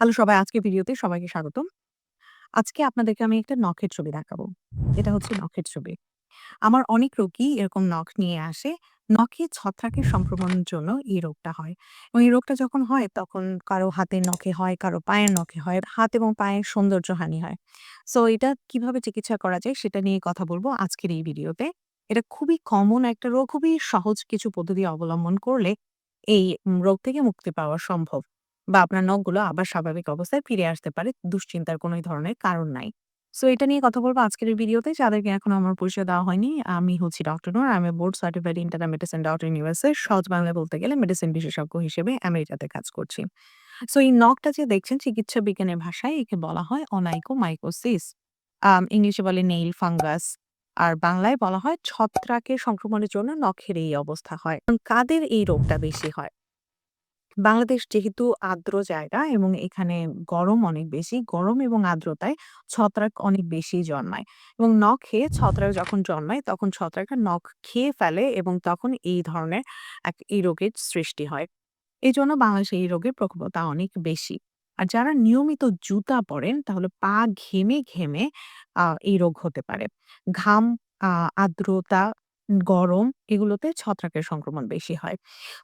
Hello সবাই, আজকে ভিডিওতে সবাইকে স্বাগতম। আজকে আপনাদেরকে আমি একটা নখের ছবি দেখাবো। এটা হচ্ছে নখের ছবি। আমার অনেক রোগী এরকম নখ নিয়ে আসে। নখে ছত্রাকের সংক্রমণের জন্য এই রোগটা হয়। এবং এই রোগটা যখন হয় তখন কারও হাতের নখে হয়, কারও পায়ের নখে হয়। হাত এবং পায়ের সৌন্দর্যহানি হয়। সো এটা কীভাবে চিকিৎসা করা যায় সেটা নিয়ে কথা বলব আজকের এই ভিডিওতে। এটা খুবই কমন একটা রোগ, খুবই সহজ কিছু পদ্ধতি অবলম্বন করলে এই রোগ থেকে মুক্তি পাওয়া সম্ভব। বা আপনার নখগুলো আবার স্বাভাবিক অবস্থায় ফিরে আসতে পারে। দুশ্চিন্তার কোনো ধরনের কারণ নাই। সো এটা নিয়ে কথা বলব আজকের ভিডিওতে। যাদেরকে এখনও আমার পরিচয় দেওয়া হয়নি, আমি হচ্ছি ডক্টর নূর। আমি board certified internal medicine in USA. সহজ বাংলায় বলতে গেলে মেডিসিন বিশেষজ্ঞ হিসেবে আমেরিকাতে কাজ করছি। সো এই নখটা যে দেখছেন চিকিৎসা বিজ্ঞানের ভাষায় একে বলা হয় অনাইকোমাইকোসিস। আম ইংলিশে বলে নেইল ফাঙ্গাস। আর বাংলায় বলা হয় ছত্রাকের সংক্রমণের জন্য নখের এই অবস্থা হয়। কাদের এই রোগটা বেশি হয়? বাংলাদেশ যেহেতু আর্দ্র জায়গা এবং এখানে গরম অনেক বেশি। গরম এবং আর্দ্রতায় ছত্রাক অনেক বেশি জন্মায় এবং নখ খেয়ে ছত্রাক যখন জন্মায় তখন ছত্রাকটা নখ খেয়ে ফেলে এবং তখন এই ধরনের এক এই রোগের সৃষ্টি হয়। এই জন্য বাংলাদেশে এই রোগের প্রকোপতা অনেক বেশি। আর যারা নিয়মিত জুতা পরেন তাহলে পা ঘেমে, ঘেমে এই রোগ হতে পারে। ঘাম, আর্দ্রতা, গরম এগুলোতে ছত্রাকের সংক্রমণ বেশি হয়।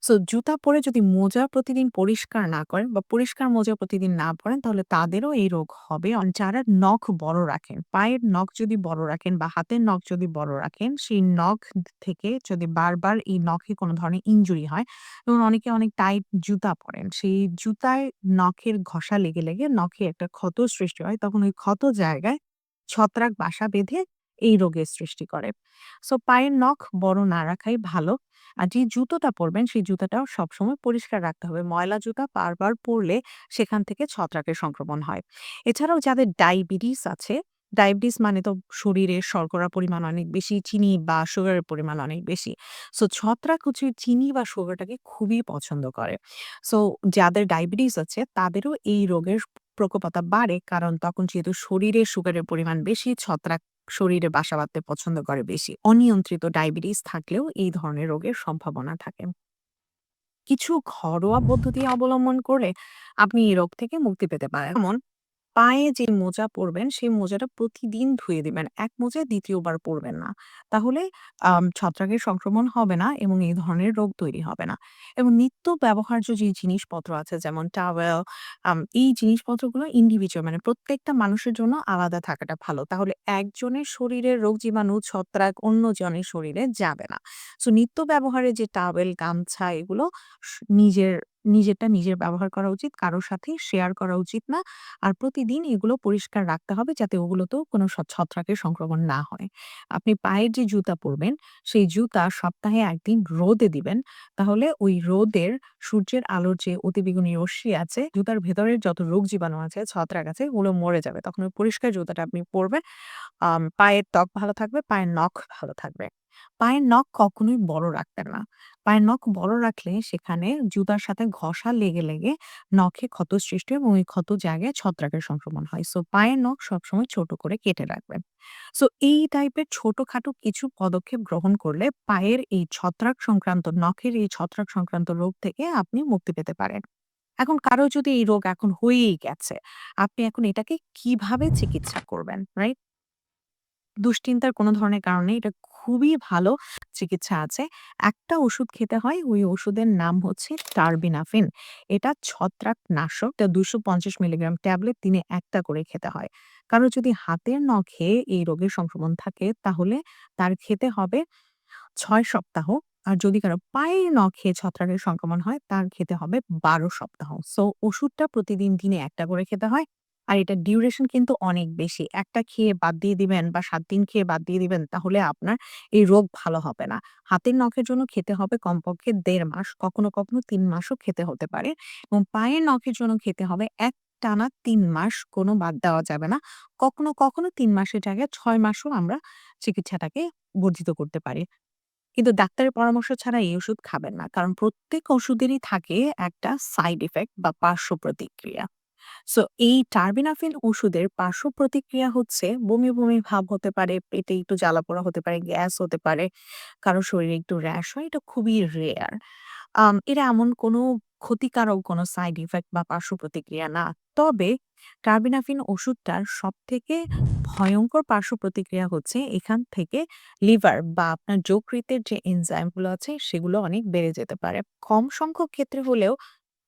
সো জুতা পরে যদি মোজা প্রতিদিন পরিষ্কার না করেন বা পরিষ্কার মোজা প্রতিদিন না পরেন তাহলে তাদেরও এই রোগ হবে। অন যারা নখ বড় রাখেন, পায়ের নখ যদি বড় রাখেন বা হাতের নখ যদি বড় রাখেন, সেই নখ থেকে যদি বারবার এই নখে কোনো ধরনের ইনজুরি হয় এবং অনেকে অনেক টাইট জুতা পরেন। সেই জুতায় নখের ঘষা লেগে, লেগে নখে একটা ক্ষত সৃষ্টি হয়। তখন ওই ক্ষত জায়গায় ছত্রাক বাসা বেঁধে এই রোগের সৃষ্টি করে। সো পায়ের নখ বড় না রাখাই ভালো। আর যে জুতোটা পরবেন সেই জুতাটাও সবসময় পরিষ্কার রাখতে হবে। ময়লা জুতা বারবার পরলে সেখান থেকে ছত্রাকের সংক্রমণ হয়। এছাড়াও যাদের ডায়াবেটিস আছে, ডায়াবেটিস মানে তো শরীরে শর্করা পরিমাণ অনেক বেশি, চিনি বা সুগারের পরিমাণ অনেক বেশি। সো ছত্রাক হচ্ছে চিনি বা সুগারটাকে খুবই পছন্দ করে। সো যাদের ডায়াবেটিস আছে তাদেরও এই রোগের প্রকোপতা বাড়ে কারণ তখন যেহেতু শরীরে সুগারের পরিমাণ বেশি, ছত্রাক শরীরে বাসা বাঁধতে পছন্দ করে বেশি। অনিয়ন্ত্রিত ডায়াবেটিস থাকলেও এই ধরনের রোগের সম্ভাবনা থাকে। কিছু ঘরোয়া পদ্ধতি অবলম্বন করে আপনি এই রোগ থেকে মুক্তি পেতে পারেন। যেমন পায়ে যে মোজা পরবেন সেই মোজাটা প্রতিদিন ধুয়ে দিবেন। এক মোজা দ্বিতীয়বার পরবেন না। তাহলে ছত্রাকের সংক্রমণ হবে না এবং এই ধরনের রোগ তৈরি হবে না। এবং নিত্য ব্যবহার্য যে জিনিসপত্র আছে যেমন টাওয়েল এই জিনিসপত্রগুলো ইন্ডিভিজুয়াল মানে প্রত্যেকটা মানুষের জন্য আলাদা থাকাটা ভালো। তাহলে একজনের শরীরের রোগ জীবাণু ছত্রাক অন্যজনের শরীরে যাবে না। সো নিত্য ব্যবহারের যে টাওয়েল, গামছা এগুলো নিজের নিজেরটা নিজের ব্যবহার করা উচিত। কারও সাথে শেয়ার করা উচিত না। আর প্রতিদিন এগুলো পরিষ্কার রাখতে হবে যাতে ওগুলোতেও কোনো ছত্রাকের সংক্রমণ না হয়। আপনি পায়ের যে জুতা পরবেন, সেই জুতা সপ্তাহে ১ দিন রোদে দিবেন। তাহলে ওই রোদের সূর্যের আলোর যে অতিবেগুনি রশ্মি আছে, জুতার ভেতরের যত রোগ জীবাণু আছে, ছত্রাক আছে ওগুলো মরে যাবে। তখন ওই পরিষ্কার জুতাটা আপনি পরবেন। পায়ের ত্বক ভালো থাকবে, পায়ের নখ ভালো থাকবে। পায়ের নখ কখনোই বড় রাখবেন না। পায়ের নখ বড় রাখলে সেখানে জুতার সাথে ঘষা লেগে, লেগে নখে ক্ষত সৃষ্টি এবং ওই ক্ষত জায়গায় ছত্রাকের সংক্রমণ হয়। সো পায়ের নখ সবসময় ছোট করে কেটে রাখবেন। সো এই টাইপের ছোটখাটো কিছু পদক্ষেপ গ্রহণ করলে পায়ের এই ছত্রাক সংক্রান্ত নখের এই ছত্রাক সংক্রান্ত রোগ থেকে আপনি মুক্তি পেতে পারেন। এখন কারও যদি এই রোগ এখন হয়েই গেছে, আপনি এখন এটাকে কীভাবে চিকিৎসা করবেন, রাইট? দুশ্চিন্তার কোনো ধরনের কারণ। এটা খুবই ভালো চিকিৎসা আছে। একটা ওষুধ খেতে হয়, ওই ওষুধের নাম হচ্ছে টারবিনাফিন। এটা ছত্রাক নাশক এটা ২৫০ মিলিগ্রাম ট্যাবলেট দিনে একটা করে খেতে হয়। কারও যদি হাতের নখে এই রোগের সংক্রমণ থাকে তাহলে তার খেতে হবে ছয় সপ্তাহ। আর যদি কারও পায়ের নখে ছত্রাকের সংক্রমণ হয় তার খেতে হবে ১২ সপ্তাহ। সো ওষুধটা প্রতিদিন দিনে একটা করে খেতে হয়। আর এটার ডিউরেশন কিন্তু অনেক বেশি। একটা খেয়ে বাদ দিয়ে দিবেন বা ৭ দিন খেয়ে বাদ দিয়ে দিবেন তাহলে আপনার এই রোগ ভালো হবে না। হাতের নখের জন্য খেতে হবে কমপক্ষে ১.৫ মাস, কখনো, কখনো ৩ মাসও খেতে হতে পারে এবং পায়ের নখের জন্য খেতে হবে একটানা ৩ মাস, কোনো বাদ দেওয়া যাবে না। কখনো, কখনো ৩ মাসের জায়গায় ৬ মাসও আমরা চিকিৎসাটাকে বর্ধিত করতে পারি। কিন্তু ডাক্তারের পরামর্শ ছাড়া এই ওষুধ খাবেন না। কারণ প্রত্যেক ওষুধেরই থাকে একটা সাইড ইফেক্ট বা পার্শ্ব প্রতিক্রিয়া। সো এই টারবিনাফিন ওষুধের পার্শ্ব প্রতিক্রিয়া হচ্ছে বমি, বমি ভাব হতে পারে, পেটে একটু জ্বালাপোড়া হতে পারে, গ্যাস হতে পারে, কারও শরীরে একটু র‍্যাশ হয়। এটা খুবই রেয়ার। এটা এমন কোনো ক্ষতিকারক কোনো সাইড ইফেক্ট বা পার্শ্ব প্রতিক্রিয়া না। তবে কার্বিনাফিন ওষুধটার সবথেকে ভয়ংকর পার্শ্ব প্রতিক্রিয়া হচ্ছে এখান থেকে লিভার বা আপনার যকৃতের যে এনজাইমগুলো আছে সেগুলো অনেক বেড়ে যেতে পারে। কম সংখ্যক ক্ষেত্রে হলেও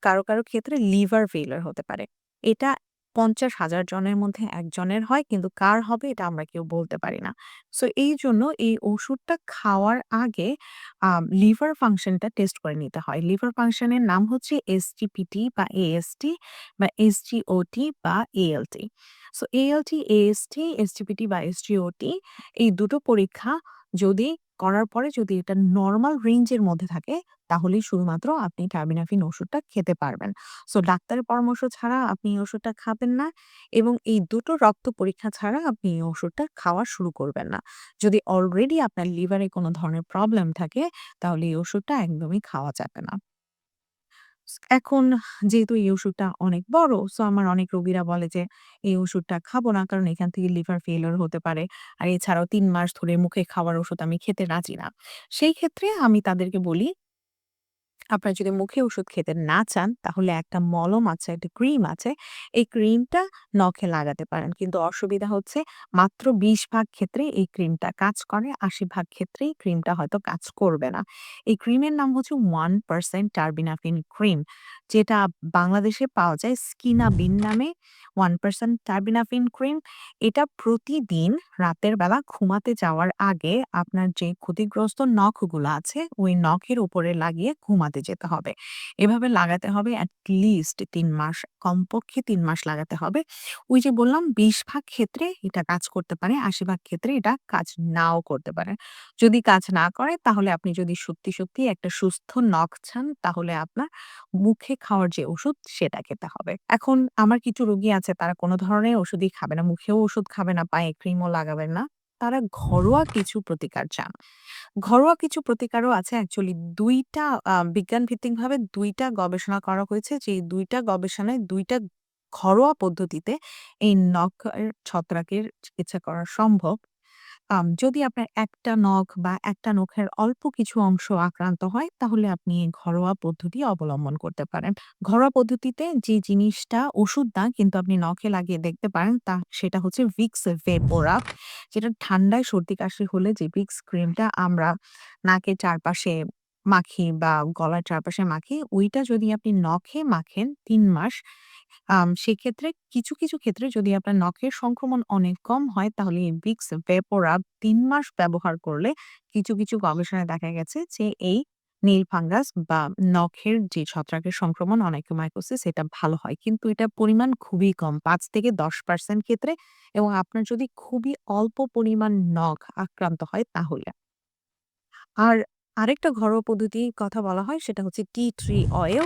কারও, কারও ক্ষেত্রে লিভার ফেইলিউর হতে পারে। এটা ৫০,০০০ জনের মধ্যে একজনের হয় কিন্তু কার হবে এটা আমরা কেউ বলতে পারি না। সো এই জন্য এই ওষুধটা খাওয়ার আগে লিভার ফাংশনটা টেস্ট করে নিতে হয়। লিভার ফাংশনের নাম হচ্ছে এসজিপিটি বা এএসটি বা এসজিওটি বা ALT. So ALT, AST, SGPT বা এসজিওটি এই দুটো পরীক্ষা যদি করার পরে যদি এটা নর্মাল রেঞ্জের মধ্যে থাকে তাহলেই শুধুমাত্র আপনি টার্বিনাফিন ওষুধটা খেতে পারবেন। সো ডাক্তারের পরামর্শ ছাড়া আপনি এই ওষুধটা খাবেন না এবং এই দুটো রক্ত পরীক্ষা ছাড়া আপনি এই ওষুধটা খাওয়া শুরু করবেন না। যদি অলরেডি আপনার লিভারে কোনো ধরনের প্রবলেম থাকে তাহলে এই ওষুধটা একদমই খাওয়া যাবে না। এখন যেহেতু এই ওষুধটা অনেক বড়, সো আমার অনেক রোগীরা বলে যে, "এই ওষুধটা খাব না। কারণ এখান থেকে লিভার ফেইলিউর হতে পারে। আর এছাড়াও ৩ মাস ধরে মুখে খাওয়ার ওষুধ আমি খেতে রাজি না।" সেই ক্ষেত্রে আমি তাদেরকে বলি আপনারা যদি মুখে ওষুধ খেতে না চান, তাহলে একটা মলম আছে, একটা ক্রিম আছে। এই ক্রিমটা নখে লাগাতে পারেন। কিন্তু অসুবিধা হচ্ছে মাত্র ২০ ভাগ ক্ষেত্রে এই ক্রিমটা কাজ করে। ৮০ ভাগ ক্ষেত্রেই ক্রিমটা হয়তো কাজ করবে না। এই ক্রিমের নাম হচ্ছে 1% টার্বিনাফিন ক্রিম। যেটা বাংলাদেশে পাওয়া যায় স্কিনাবিন নামে 1% টার্বিনাফিন ক্রিম। এটা প্রতিদিন রাতের বেলা ঘুমাতে যাওয়ার আগে আপনার যে ক্ষতিগ্রস্ত নখগুলো আছে, ওই নখের উপরে লাগিয়ে ঘুমাতে যেতে হবে। এভাবে লাগাতে হবে এট লিস্ট ৩ মাস। কমপক্ষে ৩ মাস লাগাতে হবে। ওই যে বললাম ২০ ভাগ ক্ষেত্রে এটা কাজ করতে পারে, ৮০ ভাগ ক্ষেত্রে এটা কাজ নাও করতে পারে। যদি কাজ না করে তাহলে আপনি যদি সত্যি, সত্যি একটা সুস্থ নখ চান তাহলে আপনার মুখে খাওয়ার যে ওষুধ সেটা খেতে হবে। এখন আমার কিছু রোগী আছে তারা কোনো ধরনের ওষুধই খাবে না। মুখেও ওষুধ খাবে না, পায়ে ক্রিমও লাগাবে না। তারা ঘরোয়া কিছু প্রতিকার চান। ঘরোয়া কিছু প্রতিকারও আছে অ্যাকচুয়ালি দুইটা বিজ্ঞান ভিত্তিকভাবে দুইটা গবেষণা করা হয়েছে। যে দুইটা গবেষণায় দুইটা ঘরোয়া পদ্ধতিতে এই নখ ছত্রাকের চিকিৎসা করা সম্ভব। যদি আপনার একটা নখ বা একটা নখের অল্প কিছু অংশ আক্রান্ত হয় তাহলে আপনি ঘরোয়া পদ্ধতি অবলম্বন করতে পারেন। ঘরোয়া পদ্ধতিতে যে জিনিসটা ওষুধ না কিন্তু আপনি নখে লাগিয়ে দেখতে পারেন তা সেটা হচ্ছে ভিক্স ভেপোরাব। যেটা ঠান্ডায় সর্দি-কাশি হলে যে ভিক্স ক্রিমটা আমরা নাকের চারপাশে মাখি বা গলার চারপাশে মাখি, ওইটা যদি আপনি নখে মাখেন ৩ মাস, আম সেক্ষেত্রে কিছু, কিছু ক্ষেত্রে যদি আপনার নখের সংক্রমণ অনেক কম হয় তাহলে এই ভিক্স ভেপোরাব ৩ মাস ব্যবহার করলে কিছু, কিছু গবেষণায় দেখা গেছে যে এই নীল ফাঙ্গাস বা নখের যে ছত্রাকের সংক্রমণ অনাইকোমাইকোসিস এটা ভালো হয়। কিন্তু এটার পরিমাণ খুবই কম ৫ থেকে ১০% ক্ষেত্রে এবং আপনার যদি খুবই অল্প পরিমাণ নখ আক্রান্ত হয় তাহলে। আর আরেকটা ঘরোয়া পদ্ধতির কথা বলা হয় সেটা হচ্ছে tea tree oil.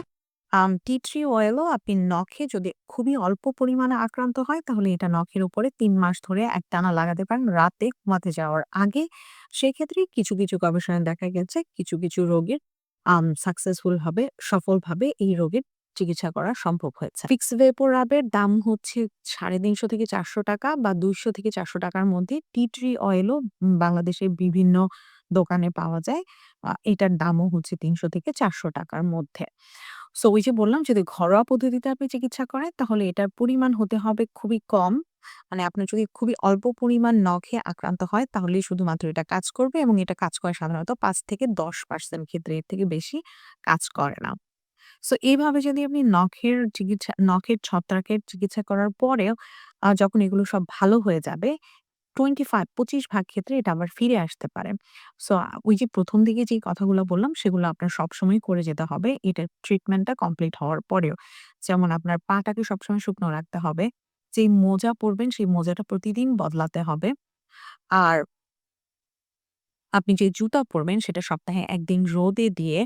Tea tree অয়েলও আপনি নখে যদি খুবই অল্প পরিমাণে আক্রান্ত হয় তাহলে এটা নখের উপরে তিন মাস ধরে একটানা লাগাতে পারেন রাতে ঘুমাতে যাওয়ার আগে। সেক্ষেত্রে কিছু, কিছু গবেষণায় দেখা গেছে কিছু, কিছু রোগীর সাকসেসফুল ভাবে সফলভাবে এই রোগের চিকিৎসা করা সম্ভব হয়েছে। ভিক্স ভেপোরাবের দাম হচ্ছে ৳৩৫০ থেকে ৳৪০০ বা দুইশো থেকে চারশো টাকার মধ্যে। টি ট্রি অয়েলও বাংলাদেশের বিভিন্ন দোকানে পাওয়া যায়। এটার দামও হচ্ছে তিনশো থেকে চারশো টাকার মধ্যে। সো ওই যে বললাম, যদি ঘরোয়া পদ্ধতিতে আপনি চিকিৎসা করেন, তাহলে এটার পরিমাণ হতে হবে খুবই কম। মানে আপনার যদি খুবই অল্প পরিমাণ নখে আক্রান্ত হয়, তাহলেই শুধুমাত্র এটা কাজ করবে এবং এটা কাজ করে সাধারণত পাঁচ থেকে ১০% ক্ষেত্রে এর থেকে বেশি কাজ করে না। সো এইভাবে যদি আপনি নখের চিকিৎসা নখের ছত্রাকের চিকিৎসা করার পরেও যখন এগুলো সব ভালো হয়ে যাবে 25 ২৫ ভাগ ক্ষেত্রে এটা আবার ফিরে আসতে পারে। সো ওই যে প্রথম দিকে যেই কথাগুলো বললাম, সেগুলো আপনার সবসময় করে যেতে হবে এটার ট্রিটমেন্টটা কমপ্লিট হওয়ার পরেও। যেমন আপনার পাটাকে সবসময় শুকনো রাখতে হবে। যেই মোজা পরবেন, সেই মোজাটা প্রতিদিন বদলাতে হবে। আর আপনি যে জুতা পরবেন, সেটা সপ্তাহে একদিন রোদে দিয়ে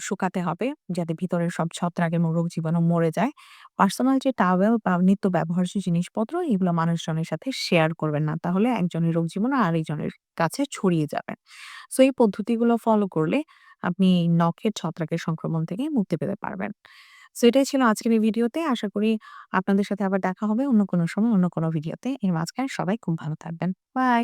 শুকাতে হবে, যাতে ভিতরের সব ছত্রাক এবং রোগ জীবাণু মরে যায়। পার্সোনাল যে টাওয়েল বা নিত্য ব্যবহার্য জিনিসপত্র, এগুলো মানুষজনের সাথে শেয়ার করবেন না। তাহলে একজনের রোগ জীবাণু আরেকজনের কাছে ছড়িয়ে যাবে। সো, এই পদ্ধতিগুলো ফলো করলে আপনি নখের ছত্রাকের সংক্রমণ থেকে মুক্তি পেতে পারবেন। সো, এটাই ছিল আজকের এই ভিডিওতে। আশা করি আপনাদের সাথে আবার দেখা হবে অন্য কোনো সময়, অন্য কোনো ভিডিওতে। এর মাঝখানে সবাই খুব ভালো থাকবেন। বাই।